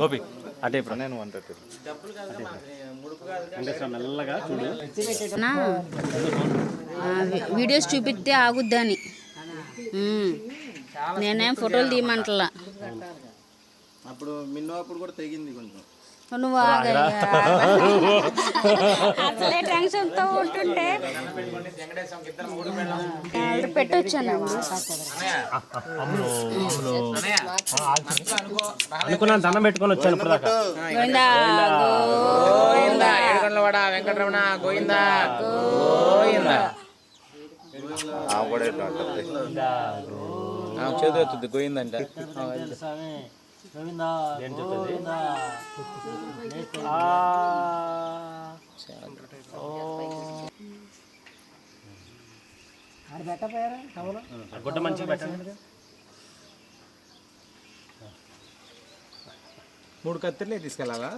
గోపి అటే ఇప్పుడు నేను వన్ థర్టీ వీడియోస్ చూపిస్తే ఆగుద్దని. నేనేం ఫోటోలు తీయమంటలా. అప్పుడు మిన్నో అప్పుడు కూడా తెగింది కొంచెం. నువ్వు. అసలే టెన్షన్తో ఉంటుంటే పెట్టొచ్చానమ్మా. అనుకున్నాను దండం పెట్టుకొని వచ్చాను ఇప్పుడు దాకా గోవిందా గోవిందా. ఏడుకొండలవాడ వెంకటరమణ గోవిందా గోవిందా. ఏం చెప్తుంది? గుడ్డ మంచిగా పెట్టండి. మూడు కత్తిర్లే తీసుకెళ్ళాలా?